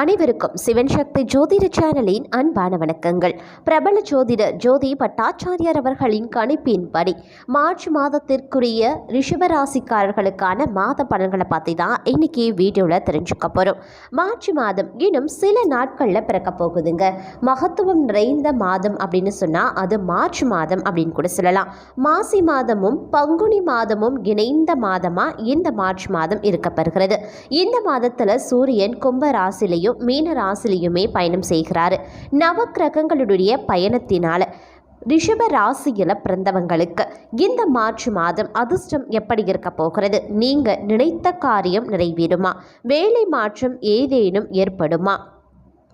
அனைவருக்கும் சிவன் சக்தி ஜோதிட சேனலின் அன்பான வணக்கங்கள். பிரபல ஜோதிடர் ஜோதி பட்டாச்சாரியார் அவர்களின் கணிப்பின்படி மார்ச் மாதத்திற்குரிய ரிஷபராசிக்காரர்களுக்கான மாத பலன்களை பற்றி தான் இன்னைக்கு வீடியோவில் தெரிஞ்சுக்க போகிறோம் மார்ச் மாதம் இன்னும் சில நாட்களில் பிறக்க போகுதுங்க. மகத்துவம் நிறைந்த மாதம் அப்படின்னு சொன்னால் அது மார்ச் மாதம் அப்படின்னு கூட சொல்லலாம். மாசி மாதமும் பங்குனி மாதமும் இணைந்த மாதமாக இந்த மார்ச் மாதம் இருக்கப்பெறுகிறது. இந்த மாதத்தில் சூரியன் கும்ப ராசிலையும் மீன ராசிலையுமே பயணம் செய்கிறாரு. நவக்கிரகங்களுடைய பயணத்தினால ரிஷப ராசியில் பிறந்தவங்களுக்கு இந்த மார்ச் மாதம் அதிர்ஷ்டம் எப்படி இருக்க போகிறது? நீங்கள் நினைத்த காரியம் நிறைவேறுமா? வேலை மாற்றம் ஏதேனும் ஏற்படுமா?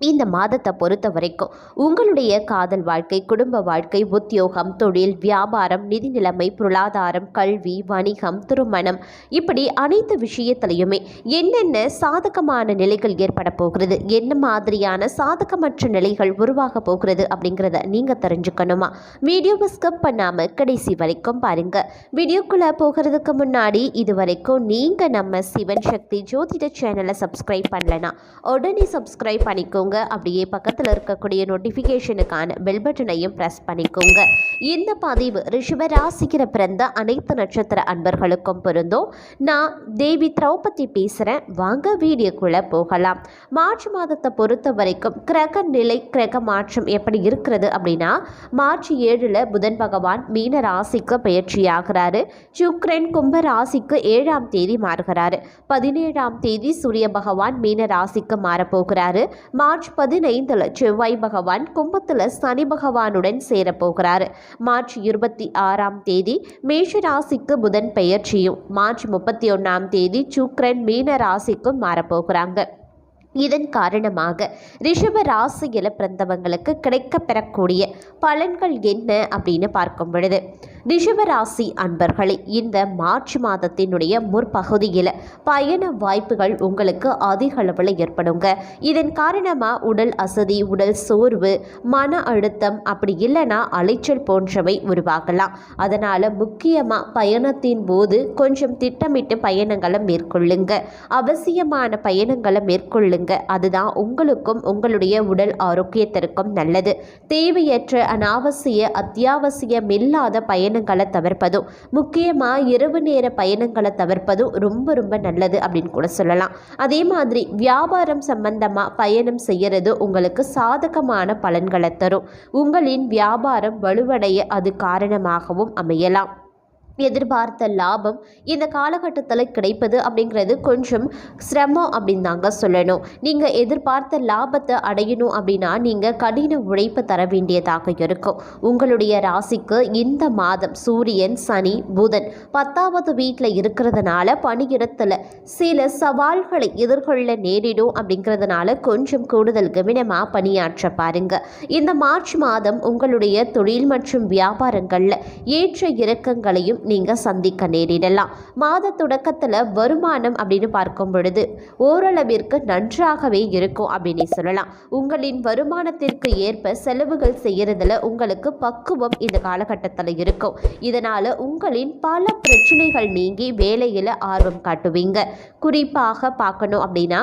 இந்த மாதத்தை பொறுத்த வரைக்கும் உங்களுடைய காதல் வாழ்க்கை குடும்ப வாழ்க்கை உத்தியோகம் தொழில் வியாபாரம் நிதி நிலைமை பொருளாதாரம் கல்வி வணிகம் திருமணம் இப்படி அனைத்து விஷயத்திலையுமே என்னென்ன சாதகமான நிலைகள் ஏற்பட போகிறது என்ன மாதிரியான சாதகமற்ற நிலைகள் உருவாக போகிறது அப்படிங்கிறத நீங்கள் தெரிஞ்சுக்கணுமா? வீடியோவை ஸ்கிப் பண்ணாமல் கடைசி வரைக்கும் பாருங்கள் வீடியோக்குள்ளே போகிறதுக்கு முன்னாடி இது வரைக்கும் நீங்கள் நம்ம சிவன் சக்தி ஜோதிட சேனலை சப்ஸ்கிரைப் பண்ணலனா உடனே சப்ஸ்கிரைப் பண்ணிக்கோங்க. பண்ணிக்கோங்க அப்படியே பக்கத்தில் இருக்கக்கூடிய நோட்டிஃபிகேஷனுக்கான பெல் பட்டனையும் ப்ரெஸ் பண்ணிக்கோங்க. இந்த பதிவு ரிஷபராசிக்கிற பிறந்த அனைத்து நட்சத்திர அன்பர்களுக்கும் பொருந்தும். நான் தேவி திரௌபதி பேசுகிறேன் வாங்க வீடியோக்குள்ளே போகலாம். மார்ச் மாதத்தை பொறுத்த வரைக்கும் கிரக நிலை கிரக மாற்றம் எப்படி இருக்கிறது அப்படின்னா மார்ச் ஏழில் புதன் பகவான் மீன ராசிக்கு பயிற்சியாகிறாரு. சுக்ரன் கும்ப ராசிக்கு ஏழாம் தேதி மாறுகிறாரு. பதினேழாம் தேதி சூரிய பகவான் மீன ராசிக்கு மாறப்போகிறாரு. மார்ச் மார்ச் பதினைந்தில் செவ்வாய் பகவான் கும்பத்தில் சனி பகவானுடன் சேரப்போகிறார். மார்ச் இருபத்தி ஆறாம் தேதி மேஷ ராசிக்கு புதன் பெயர்ச்சியும் மார்ச் முப்பத்தி ஒன்றாம் தேதி சுக்ரன் மீன ராசிக்கும் மாறப்போகிறாங்க. இதன் காரணமாக ரிஷப ராசியில் பிறந்தவங்களுக்கு கிடைக்கப்பெறக்கூடிய பலன்கள் என்ன அப்படின்னு பார்க்கும் பொழுது ரிஷப ராசி அன்பர்களே இந்த மார்ச் மாதத்தினுடைய முற்பகுதியில் பயண வாய்ப்புகள் உங்களுக்கு அதிக அளவில் ஏற்படுங்க. இதன் காரணமாக உடல் அசதி உடல் சோர்வு மன அழுத்தம் அப்படி இல்லைன்னா அலைச்சல் போன்றவை உருவாகலாம். அதனால் முக்கியமாக பயணத்தின் போது கொஞ்சம் திட்டமிட்டு பயணங்களை மேற்கொள்ளுங்க. அவசியமான பயணங்களை மேற்கொள்ளுங்க. அதுதான் உங்களுக்கும் உங்களுடைய உடல் ஆரோக்கியத்திற்கும் நல்லது. தேவையற்ற அனாவசிய அத்தியாவசியமில்லாத பயணங்களை தவிர்ப்பதும் முக்கியமாக இரவு நேர பயணங்களை தவிர்ப்பதும் ரொம்ப ரொம்ப நல்லது அப்படின்னு கூட சொல்லலாம். அதே மாதிரி வியாபாரம் சம்பந்தமாக பயணம் செய்கிறது உங்களுக்கு சாதகமான பலன்களை தரும். உங்களின் வியாபாரம் வலுவடைய அது காரணமாகவும் அமையலாம். எதிர்பார்த்த லாபம் இந்த காலகட்டத்தில் கிடைப்பது அப்படிங்கிறது கொஞ்சம் சிரமம் அப்படின்னு தாங்க சொல்லணும். நீங்கள் எதிர்பார்த்த லாபத்தை அடையணும் அப்படின்னா நீங்கள் கடின உழைப்பு தர வேண்டியதாக இருக்கும். உங்களுடைய ராசிக்கு இந்த மாதம் சூரியன் சனி புதன் பத்தாவது வீட்டில் இருக்கிறதுனால பணியிடத்தில் சில சவால்களை எதிர்கொள்ள நேரிடும் அப்படிங்கிறதுனால கொஞ்சம் கூடுதல் கவனமாக பணியாற்ற பாருங்க. இந்த மார்ச் மாதம் உங்களுடைய தொழில் மற்றும் வியாபாரங்களில் ஏற்ற இறக்கங்களையும் நீங்கள் சந்திக்க நேரிடலாம். மாத தொடக்கத்தில் வருமானம் அப்படின்னு பார்க்கும் பொழுது ஓரளவிற்கு நன்றாகவே இருக்கும் அப்படின்னு சொல்லலாம். உங்களின் வருமானத்திற்கு ஏற்ப செலவுகள் செய்கிறதுல உங்களுக்கு பக்குவம் இந்த காலகட்டத்தில் இருக்கும். இதனால் உங்களின் பல பிரச்சனைகள் நீங்கி வேலையில் ஆர்வம் காட்டுவீங்க. குறிப்பாக பார்க்கணும் அப்படின்னா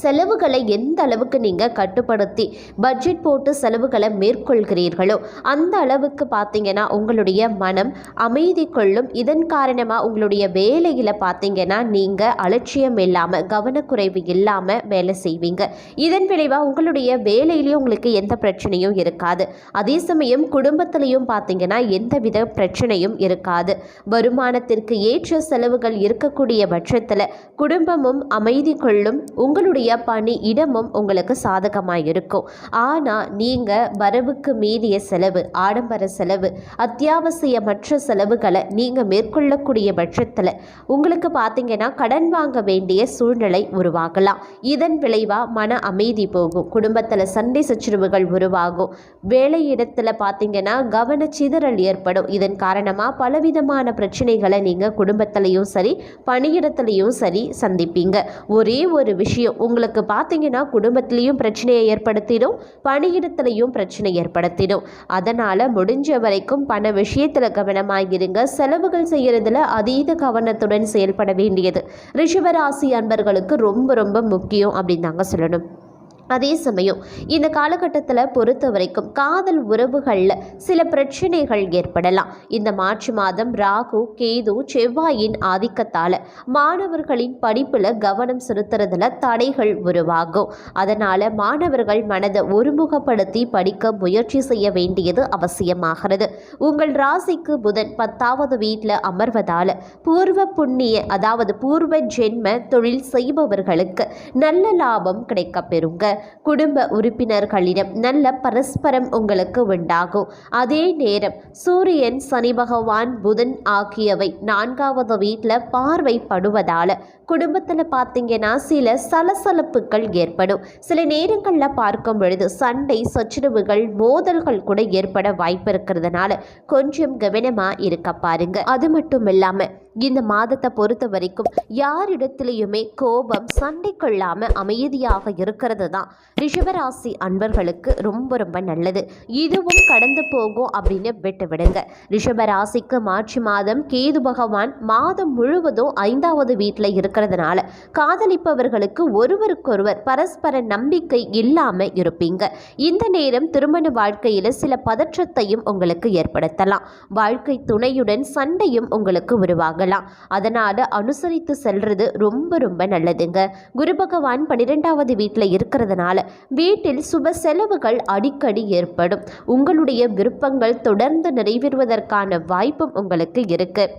செலவுகளை எந்த அளவுக்கு நீங்கள் கட்டுப்படுத்தி பட்ஜெட் போட்டு செலவுகளை மேற்கொள்கிறீர்களோ அந்த அளவுக்கு பார்த்தீங்கன்னா உங்களுடைய மனம் அமைதி கொள்ளும். இதன் காரணமாக உங்களுடைய வேலையில் பார்த்தீங்கன்னா நீங்கள் அலட்சியம் இல்லாமல் கவனக்குறைவு இல்லாமல் வேலை செய்வீங்க. இதன் விளைவாக உங்களுடைய வேலையிலையும் உங்களுக்கு எந்த பிரச்சனையும் இருக்காது. அதே சமயம் குடும்பத்திலையும் பார்த்தீங்கன்னா எந்தவித பிரச்சனையும் இருக்காது. வருமானத்திற்கு ஏற்ற செலவுகள் இருக்கக்கூடிய பட்சத்தில் குடும்பமும் அமைதி கொள்ளும். உங்களுடைய பணி இடமும் உங்களுக்கு சாதகமாக இருக்கும் ஆனால் நீங்கள் வரவுக்கு மீறிய செலவு ஆடம்பர செலவு அத்தியாவசியமற்ற செலவுகளை நீங்கள் மேற்கொள்ளக்கூடிய பட்சத்தில் உங்களுக்கு பார்த்தீங்கன்னா கடன் வாங்க வேண்டிய சூழ்நிலை உருவாகலாம். இதன் விளைவாக மன அமைதி போகும் குடும்பத்தில் சண்டை சச்சுரவுகள் உருவாகும். வேலையிடத்தில் பார்த்தீங்கன்னா கவனச்சிதறல் ஏற்படும். இதன் காரணமாக பலவிதமான பிரச்சனைகளை நீங்கள் குடும்பத்திலையும் சரி பணியிடத்துலையும் சரி சந்திப்பீங்க. ஒரே ஒரு விஷயம் உங்களுக்கு பார்த்தீங்கன்னா குடும்பத்திலையும் பிரச்சனையை ஏற்படுத்திடும் பணியிடத்துலையும் பிரச்சனை ஏற்படுத்திடும். அதனால் முடிஞ்ச வரைக்கும் பண விஷயத்தில் கவனமாக இருங்க செலவுகள் செய்கிறதுல அதீத கவனத்துடன் செயல்பட வேண்டியது. ரிஷபராசி அன்பர்களுக்கு ரொம்ப ரொம்ப முக்கியம் அப்படின்னு தாங்க சொல்லணும். அதே சமயம் இந்த காலகட்டத்தில் பொறுத்த வரைக்கும் காதல் உறவுகளில் சில பிரச்சனைகள் ஏற்படலாம். இந்த மார்ச் மாதம் ராகு கேது செவ்வாயின் ஆதிக்கத்தால் மாணவர்களின் படிப்பில் கவனம் செலுத்துறதுல தடைகள் உருவாகும். அதனால் மாணவர்கள் மனதை ஒருமுகப்படுத்தி படிக்க முயற்சி செய்ய வேண்டியது அவசியமாகிறது. உங்கள் ராசிக்கு புதன் பத்தாவது வீட்டில் அமர்வதால் பூர்வ புண்ணிய அதாவது பூர்வ ஜென்ம தொழில் செய்பவர்களுக்கு நல்ல லாபம் கிடைக்கப் பெறுங்க. குடும்ப உறுப்பினர்களிடம் நல்ல பரஸ்பரம் உங்களுக்கு உண்டாகும். அதே நேரம் சூரியன் சனி பகவான் புதன் ஆகியவை நான்காவது வீட்டில் பார்வைப்படுவதால் குடும்பத்தில் பார்த்தீங்கன்னா சில சலசலப்புகள் ஏற்படும். சில நேரங்களில் பார்க்கும் பொழுது சண்டை சச்சரவுகள் மோதல்கள் கூட ஏற்பட வாய்ப்பு இருக்கிறதுனால கொஞ்சம் கவனமாக இருக்க பாருங்க. அது மட்டும் இல்லாமல் இந்த மாதத்தை பொறுத்த வரைக்கும் யாரிடத்திலையுமே கோபம் சண்டை கொள்ளாம அமைதியாக இருக்கிறது தான். ரிஷபராசி அன்பர்களுக்கு ரொம்ப ரொம்ப நல்லது. இதுவும் கடந்து போகும் அப்படின்னு விட்டு விடுங்க. ரிஷபராசிக்கு மார்ச் மாதம் கேது பகவான் மாதம் முழுவதும் ஐந்தாவது வீட்டில் இருக்கிறதுனால காதலிப்பவர்களுக்கு ஒருவருக்கொருவர் பரஸ்பர நம்பிக்கை இல்லாம இருப்பீங்க. இந்த நேரம் திருமண வாழ்க்கையில சில பதற்றத்தையும் உங்களுக்கு ஏற்படுத்தலாம். வாழ்க்கை துணையுடன் சண்டையும் உங்களுக்கு உருவாகலாம் அதனால அனுசரித்து செல்றது ரொம்ப ரொம்ப நல்லதுங்க. குரு பகவான் பன்னிரெண்டாவது வீட்டில் இருக்கிறதுனால வீட்டில் சுப செலவுகள் அடிக்கடி ஏற்படும். உங்களுடைய விருப்பங்கள் தொடர்ந்து நிறைவேறுவதற்கான வாய்ப்பும் உங்களுக்கு இருக்கு.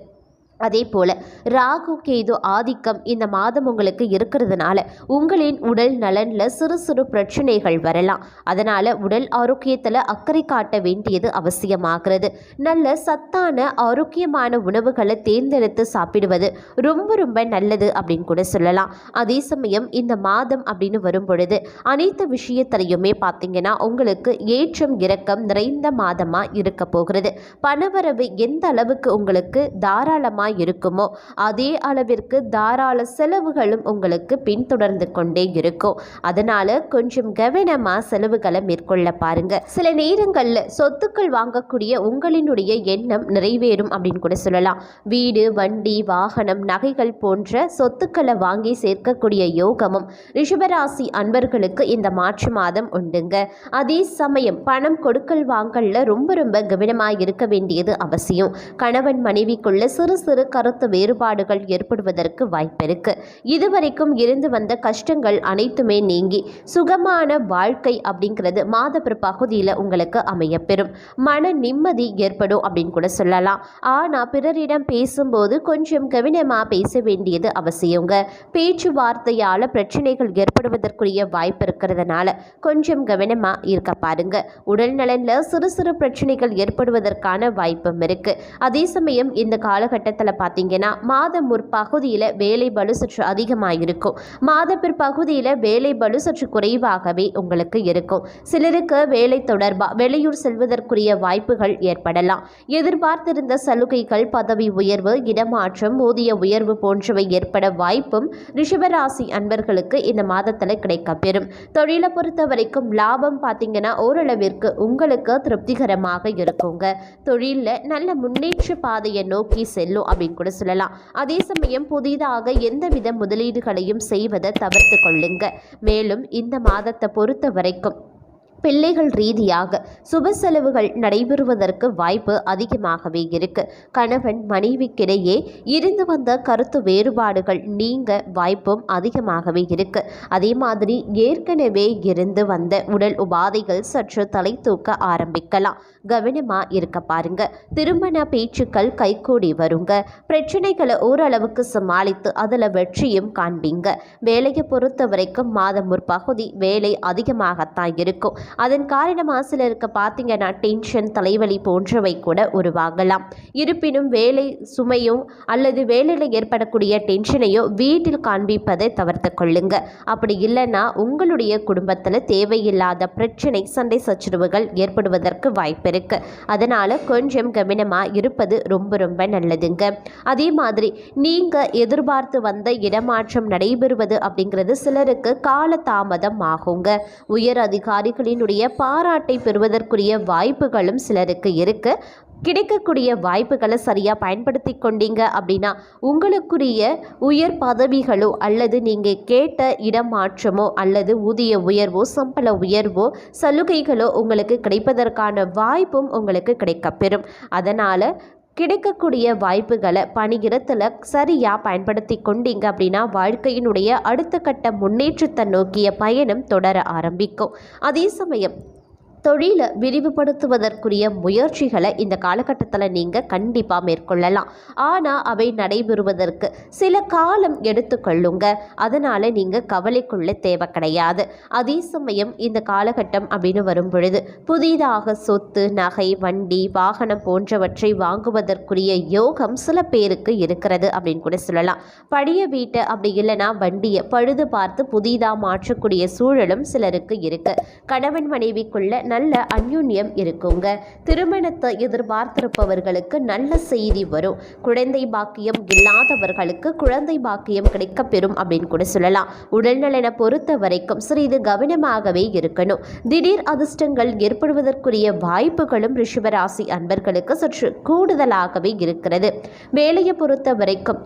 அதே போல் ராகு கேது ஆதிக்கம் இந்த மாதம் உங்களுக்கு இருக்கிறதுனால உங்களின் உடல் நலனில் சிறு சிறு பிரச்சனைகள் வரலாம். அதனால் உடல் ஆரோக்கியத்தில் அக்கறை காட்ட வேண்டியது அவசியமாகிறது. நல்ல சத்தான ஆரோக்கியமான உணவுகளை தேர்ந்தெடுத்து சாப்பிடுவது ரொம்ப ரொம்ப நல்லது அப்படின்னு கூட சொல்லலாம். அதே சமயம் இந்த மாதம் அப்படின்னு வரும் பொழுது அனைத்து விஷயத்திலையுமே பார்த்தீங்கன்னா உங்களுக்கு ஏற்றம் இறக்கம் நிறைந்த மாதமாக இருக்க போகிறது. பணவரவு எந்த அளவுக்கு உங்களுக்கு தாராளமாக இருக்குமோ? அதே அளவிற்கு தாராள செலவுகளும் உங்களுக்கு பின்தொடர்ந்து கொண்டே இருக்கும். அதனால கொஞ்சம் கவனமாக செலவுகளை மேற்கொள்ள பாருங்க. சில நேரங்களில் சொத்துக்கள் வாங்கக்கூடிய உங்களினுடைய எண்ணம் நிறைவேறும் அப்படின்னு கூட சொல்லலாம். வீடு வண்டி வாகனம் நகைகள் போன்ற சொத்துக்களை வாங்கி சேர்க்கக்கூடிய யோகமும் ரிஷபராசி அன்பர்களுக்கு இந்த மார்ச் மாதம் உண்டுங்க. அதே சமயம் பணம் கொடுக்கல் வாங்கல்ல ரொம்ப ரொம்ப கவனமாக இருக்க வேண்டியது அவசியம். கணவன் மனைவிக்குள்ள சிறு சிறு கருத்து வேறுபாடுகள் ஏற்படுவதற்கு வாய்ப்பிருக்கு. இதுவரைக்கும் இருந்து வந்த கஷ்டங்கள் அனைத்துமே நீங்கி சுகமான வாழ்க்கை அப்படிங்கிறது மாத பகுதியில் உங்களுக்கு அமையப்பெறும். மன நிம்மதி ஏற்படும் அப்படின்னு கூட சொல்லலாம். ஆனால் பிறரிடம் பேசும்போது கொஞ்சம் கவனமாக பேச வேண்டியது அவசியங்க. பேச்சுவார்த்தையால் பிரச்சனைகள் ஏற்படுவதற்குரிய வாய்ப்பு இருக்கிறதுனால கொஞ்சம் கவனமாக இருக்க பாருங்க. உடல் நலனில் சிறு சிறு பிரச்சனைகள் ஏற்படுவதற்கான வாய்ப்பும் இருக்கு. அதே சமயம் இந்த காலகட்டத்தில் பார்த்தீங்கன்னா மாதம் முற்பகுதியில் வேலை பளு சற்று அதிகமாக இருக்கும் மாத பிற்பகுதியில் வேலை பளு சற்று குறைவாகவே உங்களுக்கு இருக்கும். சிலருக்கு வேலை தொடர்பாக வெளியூர் செல்வதற்குரிய வாய்ப்புகள் ஏற்படலாம். எதிர்பார்த்திருந்த சலுகைகள் பதவி உயர்வு இடமாற்றம் ஊதிய உயர்வு போன்றவை ஏற்பட வாய்ப்பும் ரிஷபராசி அன்பர்களுக்கு இந்த மாதத்தில் கிடைக்கப்பெறும். தொழிலை பொறுத்த வரைக்கும் லாபம் பார்த்தீங்கன்னா ஓரளவிற்கு உங்களுக்கு திருப்திகரமாக இருக்குங்க. தொழிலில் நல்ல முன்னேற்ற பாதையை நோக்கி செல்லும் அப்படின்னு கூட சொல்லலாம். அதே சமயம் புதிதாக எந்தவித முதலீடுகளையும் செய்வதை தவிர்த்து கொள்ளுங்க. மேலும் இந்த மாதத்தை பொறுத்த வரைக்கும் பிள்ளைகள் ரீதியாக சுப செலவுகள் நடைபெறுவதற்கு வாய்ப்பு அதிகமாகவே இருக்கு. கணவன் மனைவிக்கிடையே இருந்து வந்த கருத்து வேறுபாடுகள் நீங்க வாய்ப்பும் அதிகமாகவே இருக்கு. அதே மாதிரி ஏற்கனவே இருந்து வந்த உடல் உபாதைகள் சற்று தலை தூக்க ஆரம்பிக்கலாம். கவனமா இருக்க பாருங்க. திருமண பேச்சுக்கள் கைகூடி வருங்க. பிரச்சனைகளை ஓரளவுக்கு சமாளித்து அதில் வெற்றியும் காண்பீங்க. வேலையை பொறுத்த வரைக்கும் மாதம் ஒரு பகுதி வேலை அதிகமாகத்தான் இருக்கும். அதன் காரணமாக சிலருக்கு பார்த்தீங்கன்னா டென்ஷன் தலைவலி போன்றவை கூட உருவாகலாம். இருப்பினும் வேலை சுமையோ அல்லது வேலையில் ஏற்படக்கூடிய டென்ஷனையோ வீட்டில் காண்பிப்பதை தவிர்த்து கொள்ளுங்க. அப்படி இல்லைன்னா உங்களுடைய குடும்பத்தில் தேவையில்லாத பிரச்சனை சண்டை சச்சரவுகள் ஏற்படுவதற்கு வாய்ப்பு இருக்கு. அதனால கொஞ்சம் கவனமாக இருப்பது ரொம்ப ரொம்ப நல்லதுங்க. அதே மாதிரி நீங்கள் எதிர்பார்த்து வந்த இடமாற்றம் நடைபெறுவது அப்படிங்கிறது சிலருக்கு கால தாமதம் ஆகுங்க. உயர் அதிகாரிகளின் என்னுடைய பாராட்டை பெறுவதற்குரிய வாய்ப்புகளும் சிலருக்கு இருக்கு. கிடைக்கக்கூடிய வாய்ப்புகளை சரியாக பயன்படுத்தி கொண்டீங்க அப்படின்னா உங்களுக்குரிய உயர் பதவிகளோ அல்லது நீங்கள் கேட்ட இடமாற்றமோ அல்லது ஊதிய உயர்வோ சம்பள உயர்வோ சலுகைகளோ உங்களுக்கு கிடைப்பதற்கான வாய்ப்பும் உங்களுக்கு கிடைக்கப்பெறும். அதனால் கிடைக்கக்கூடிய வாய்ப்புகளை பணியிடத்தில் சரியாக பயன்படுத்தி கொண்டீங்க அப்படின்னா வாழ்க்கையினுடைய அடுத்த கட்ட முன்னேற்றத்தை நோக்கிய பயணம் தொடர ஆரம்பிக்கும். அதே சமயம் தொழிலை விரிவுபடுத்துவதற்குரிய முயற்சிகளை இந்த காலகட்டத்தில் நீங்கள் கண்டிப்பாக மேற்கொள்ளலாம். ஆனால் அவை நடைபெறுவதற்கு சில காலம் எடுத்துக்கொள்ளுங்க. அதனால் நீங்கள் கவலைக்குள்ள தேவை கிடையாது. அதே சமயம் இந்த காலகட்டம் அப்படின்னு வரும் பொழுது புதிதாக சொத்து நகை வண்டி வாகனம் போன்றவற்றை வாங்குவதற்குரிய யோகம் சில பேருக்கு இருக்கிறது அப்படின்னு கூட சொல்லலாம். பழைய வீட்டை அப்படி இல்லைன்னா வண்டியை பழுது பார்த்து புதிதாக மாற்றக்கூடிய சூழலும் சிலருக்கு இருக்குது கணவன் மனைவிக்குள்ள நல்ல அந்யுன்யம் இருக்குங்க. திருமணத்தை எதிர்பார்த்திருப்பவர்களுக்கு நல்ல செய்தி வரும். குழந்தை பாக்கியம் இல்லாதவர்களுக்கு குழந்தை பாக்கியம் கிடைக்கப்பெறும் அப்படின்னு கூட சொல்லலாம். உடல்நலனை பொறுத்த வரைக்கும் சிறிது கவனமாகவே இருக்கணும். திடீர் அதிர்ஷ்டங்கள் ஏற்படுவதற்குரிய வாய்ப்புகளும் ரிஷபராசி அன்பர்களுக்கு சற்று கூடுதலாகவே இருக்கிறது. வேலையை பொறுத்த வரைக்கும்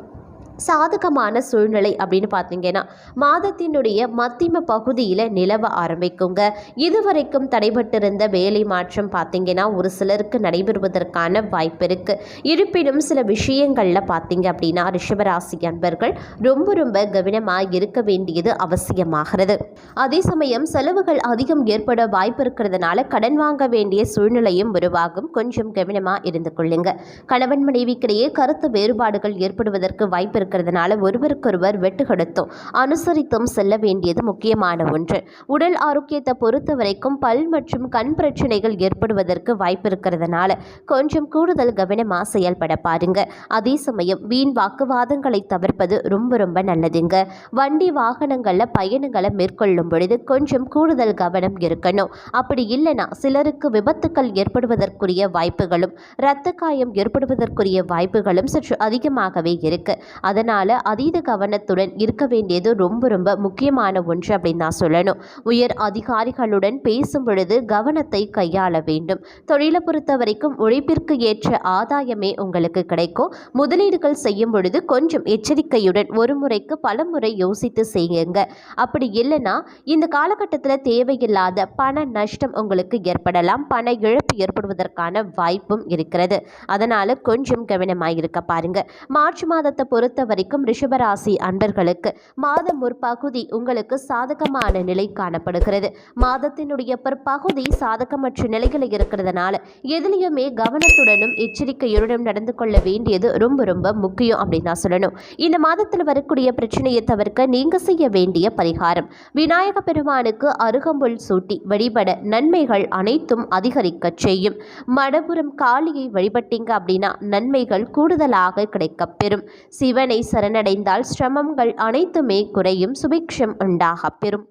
சாதகமான சூழ்நிலை அப்படின்னு பார்த்தீங்கன்னா மாதத்தினுடைய மத்திம பகுதியில் நிலவ ஆரம்பிக்குங்க. இதுவரைக்கும் தடைபட்டிருந்த வேலை மாற்றம் பார்த்தீங்கன்னா ஒரு சிலருக்கு நடைபெறுவதற்கான வாய்ப்பு இருக்கு. இருப்பினும் சில விஷயங்களில் பார்த்தீங்க அப்படின்னா ரிஷபராசி அன்பர்கள் ரொம்ப ரொம்ப கவனமாக இருக்க வேண்டியது அவசியமாகிறது. அதே சமயம் செலவுகள் அதிகம் ஏற்பட வாய்ப்பு இருக்கிறதுனால கடன் வாங்க வேண்டிய சூழ்நிலையும் உருவாகும். கொஞ்சம் கவனமாக இருந்து கொள்ளுங்க. கணவன் மனைவிக்கிடையே கருத்து வேறுபாடுகள் ஏற்படுவதற்கு வாய்ப்பு இருக்கிறதுனால ஒருவருக்கொருவர் வெட்டு கொடுத்தும். அனுசரித்தும் செல்ல வேண்டியது முக்கியமான ஒன்று. உடல் ஆரோக்கியத்தை பொறுத்த வரைக்கும் பல் மற்றும் கண் பிரச்சனைகள் ஏற்படுவதற்கு வாய்ப்பு இருக்கிறதுனால கொஞ்சம் கூடுதல் கவனமாக செயல்பட பாருங்க. அதே சமயம் வீண் வாக்குவாதங்களை தவிர்ப்பது ரொம்ப ரொம்ப நல்லதுங்க. வண்டி வாகனங்களில் பயணங்களை மேற்கொள்ளும் பொழுது கொஞ்சம் கூடுதல் கவனம் இருக்கணும். அப்படி இல்லைனா சிலருக்கு விபத்துக்கள் ஏற்படுவதற்குரிய வாய்ப்புகளும் இரத்த காயம் ஏற்படுவதற்குரிய வாய்ப்புகளும் சற்று அதிகமாகவே இருக்கு. அதனால் அதீத கவனத்துடன் இருக்க வேண்டியது ரொம்ப ரொம்ப முக்கியமான ஒன்று அப்படின்னு நான் சொல்லணும். உயர் அதிகாரிகளுடன் பேசும் பொழுது கவனத்தை கையாள வேண்டும். தொழிலை பொறுத்த வரைக்கும் உழைப்பிற்கு ஏற்ற ஆதாயமே உங்களுக்கு கிடைக்கும். முதலீடுகள் செய்யும் பொழுது கொஞ்சம் எச்சரிக்கையுடன் ஒரு முறைக்கு பல முறை யோசித்து செய்யுங்க. அப்படி இல்லைன்னா இந்த காலகட்டத்தில் தேவையில்லாத பண நஷ்டம் உங்களுக்கு ஏற்படலாம். பண இழப்பு ஏற்படுவதற்கான வாய்ப்பும் இருக்கிறது. அதனால் கொஞ்சம் கவனமாக இருக்க பாருங்க. மார்ச் மாதத்தை பொறுத்த வரைக்கும் ரிஷபராசி அன்பர்களுக்கு மாதம் ஒரு பகுதி உங்களுக்கு சாதகமான நிலை காணப்படுகிறது. மாதத்தினுடைய பிற்பகுதி சாதகமற்ற நிலைகளில் இருக்கிறதுனால எதுலேயுமே கவனத்துடனும் எச்சரிக்கையுடனும் நடந்து கொள்ள வேண்டியது ரொம்ப ரொம்ப முக்கியம் அப்படின்னு நான் சொல்லணும். இந்த மாதத்தில் வரக்கூடிய பிரச்சனையை தவிர்க்க நீங்க செய்ய வேண்டிய பரிகாரம். விநாயக பெருமானுக்கு அருகம்புல் சூட்டி வழிபட நன்மைகள் அனைத்தும் அதிகரிக்க செய்யும். மடபுரம் காளியை வழிபட்டீங்க அப்படின்னா நன்மைகள் கூடுதலாக கிடைக்கப்பெறும் சிவனை சரணடைந்தால் சிரமங்கள் அனைத்துமே குறையும். சுபிக்ஷம் உண்டாகப் பெறும்.